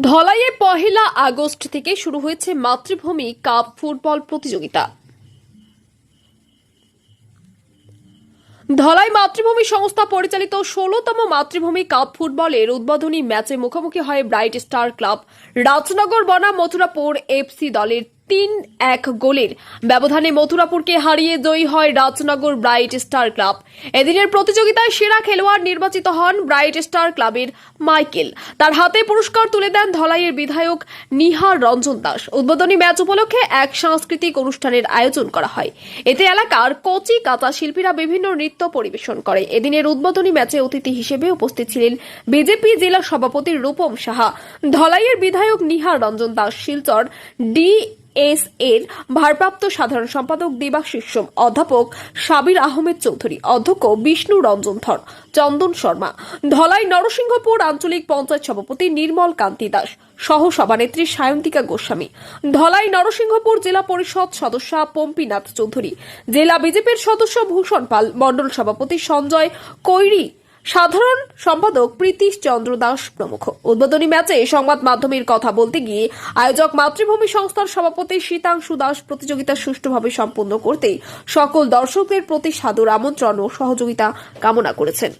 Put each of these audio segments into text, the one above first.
ধলাইয়ে পহেলা August থেকে শুরু হয়েছে মাতৃভূমি কাপ ফুটবল প্রতিযোগিতা। ধলাই মাতৃভূমি সংস্থা পরিচালিত ষোলতম মাতৃভূমি কাপ ফুটবলের উদ্বোধনী ম্যাচে মুখোমুখি হয় ব্রাইট স্টার ক্লাব। রাজনগর বনাম মথুরাপুর এফসি দলের তিন এক গোলের ব্যবধানে মথুরাপুরকে হারিয়ে জয়ী হয় রাজনগর ব্রাইট স্টার ক্লাব। এদিনের প্রতিযোগিতায় সেরা খেলোয়াড় নির্বাচিত হন ব্রাইট স্টার ক্লাবের মাইকেল। তার হাতে পুরস্কার তুলে দেন ধলাইয়ের বিধায়ক নিহার রঞ্জন দাস। উদ্বোধনী ম্যাচ উপলক্ষে এক সাংস্কৃতিক অনুষ্ঠানের আয়োজন করা হয়। এতে এলাকার কচি, কাঁচা শিল্পীরা বিভিন্ন নৃত্য পরিবেশন করে। এদিনের উদ্বোধনী ম্যাচে অতিথি হিসেবে উপস্থিত ছিলেন বিজেপি জেলা সভাপতি রূপম সাহা। ধলাইয়ের বিধায়ক নিহার রঞ্জন দাস শিলচর ডি এস এর ভারপ্রাপ্ত সাধারণ সম্পাদক দেবাশিস সোম, অধ্যাপক সাবির আহমেদ চৌধুরী, অধ্যক্ষ বিষ্ণু রঞ্জন ধর, চন্দন শর্মা, ধলাই নরসিংহপুর আঞ্চলিক পঞ্চায়েত সভাপতি নির্মল কান্তি দাস, সহ সভানেত্রী সায়ন্তিকা গোস্বামী, ধলাই নরসিংহপুর জেলা পরিষদ সদস্য পম্পীনাথ চৌধুরী, জেলা বিজেপির সদস্য ভূষণ পাল, মণ্ডল সভাপতি সঞ্জয় কৈরি সাধারণ সম্পাদক প্রীতিশ চন্দ্র দাস প্রমুখ। উদ্বোধনী ম্যাচে সংবাদ মাধ্যমের কথা বলতে গিয়ে আয়োজক মাতৃভূমি সংস্থার সভাপতি শীতাংশু দাস প্রতিযোগিতা সুষ্ঠুভাবে সম্পন্ন করতে সকল দর্শকদের প্রতি সাদর আমন্ত্রণ ও সহযোগিতা কামনা করেছেন।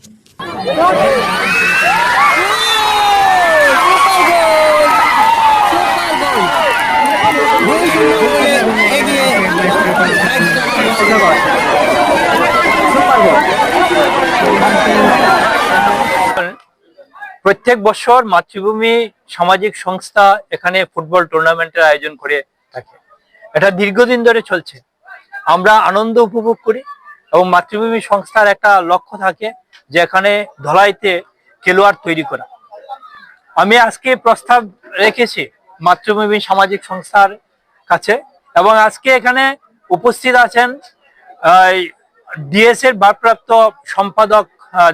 প্রত্যেক বছর মাতৃভূমি সামাজিক সংস্থা এখানে ফুটবল টুর্নামেন্টের আয়োজন করে থাকে। এটা দীর্ঘদিন ধরে চলছে। আমরা আনন্দ উপভোগ করি এবং মাতৃভূমি সংস্থার একটা লক্ষ্য থাকে যে এখানে ধলাইতে খেলোয়াড় তৈরি করা। আমি আজকে প্রস্তাব রেখেছি মাতৃভূমি সামাজিক সংস্থার কাছে এবং আজকে এখানে উপস্থিত আছেন ডিএস এর ভারপ্রাপ্ত সম্পাদক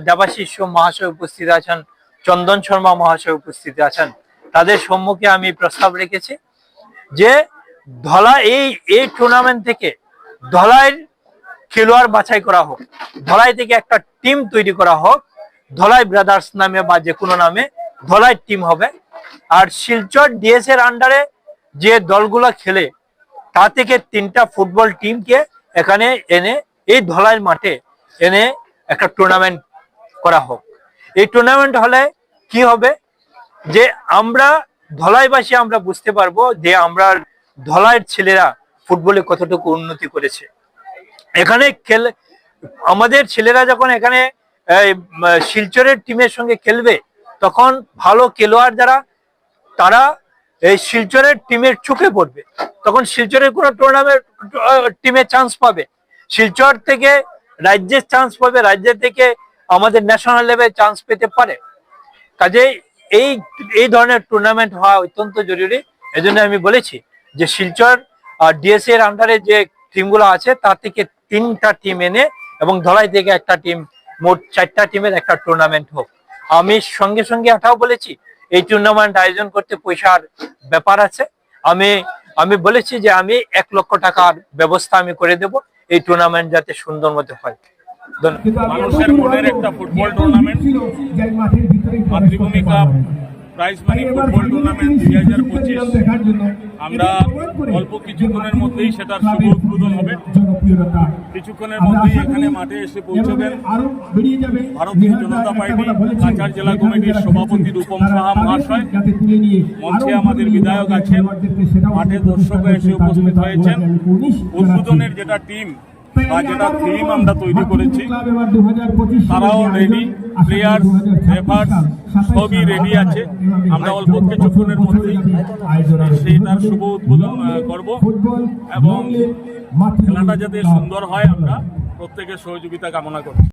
দেবাশিস মহাশয় উপস্থিত আছেন চন্দন শর্মা মহাশয় উপস্থিত আছেন। তাদের সম্মুখে আমি প্রস্তাব রেখেছি যে ধলা এই এই টুর্নামেন্ট থেকে ধলাইয়ের খেলোয়াড় বাছাই করা হোক, ধলাই থেকে একটা টিম তৈরি করা হোক, ধলাই ব্রাদার্স নামে বা যে কোনো নামে ধলাই টিম হবে। আর শিলচর ডিএস এর আন্ডারে যে দলগুলো খেলে, তা থেকে তিনটা ফুটবল টিমকে এখানে এনে এই ধলাইয়ের মাঠে এনে একটা টুর্নামেন্ট করা হোক। এই টুর্নামেন্ট হলে কি হবে? যে আমরা ধলাইবাসী আমরা বুঝতে পারব যে আমরা ধলাইয়ের ছেলেরা ফুটবলে কতটুকু উন্নতি করেছে। এখানে খেল আমাদের ছেলেরা যখন এখানে শিলচরের টিমের সঙ্গে খেলবে, তখন ভালো খেলোয়াড় যারা, তারা এই শিলচরের টিমের চোখে পড়বে। তখন শিলচরের কোনো টুর্নামেন্ট টিমে চান্স পাবে। শিলচর থেকে রাজ্যের চান্স পাবে রাজ্য থেকে আমাদের ন্যাশনাল লেভেল চান্স পেতে পারে। কাজে এই এই ধরনের টুর্নামেন্ট হওয়া অত্যন্ত জরুরি। এজন্য আমি বলেছি যে শিলচর ডিএসসি এর আন্ডারে যে টিমগুলো আছে, তার থেকে তিনটা টিম এনে এবং ধলাই থেকে একটা টিম মোট চারটা টিমের একটা টুর্নামেন্ট হোক। আমি সঙ্গে সঙ্গে এটাও বলেছি, এই টুর্নামেন্ট আয়োজন করতে পয়সার ব্যাপার আছে। আমি আমি বলেছি যে আমি এক লক্ষ টাকার ব্যবস্থা আমি করে দেব, এই টুর্নামেন্ট যাতে সুন্দর মতো হয়। মানুষের মনের একটা football tournament Matribhumi cup prize money football tournament দুই হাজার পঁচিশ। আমরা অল্প কিছুক্ষণের মধ্যেই সেটার শুভ উদ্বোধন হবে। কিছুক্ষণের মধ্যেই এখানে মাঠে এসে পৌঁছবেন। ভারতীয় জনতা পার্টি কাছাড় জেলা কমিটির সভাপতি রূপম সাহা মহাশয়। মঞ্চে আমাদের বিধায়ক আছেন। মাঠে দর্শক এসে উপস্থিত হয়েছেন। উদ্বোধনের যেটা টিম বা যেটা থিম আমরা তৈরি করেছি তারাও রেডি প্লেয়ার রেফার সবই রেডি আছে। আমরা অল্প কিছুক্ষণের মধ্যেই সেইটার শুভ উদ্বোধন করব। এবং খেলাটা যাতে সুন্দর হয় আমরা প্রত্যেকের সহযোগিতা কামনা করছি।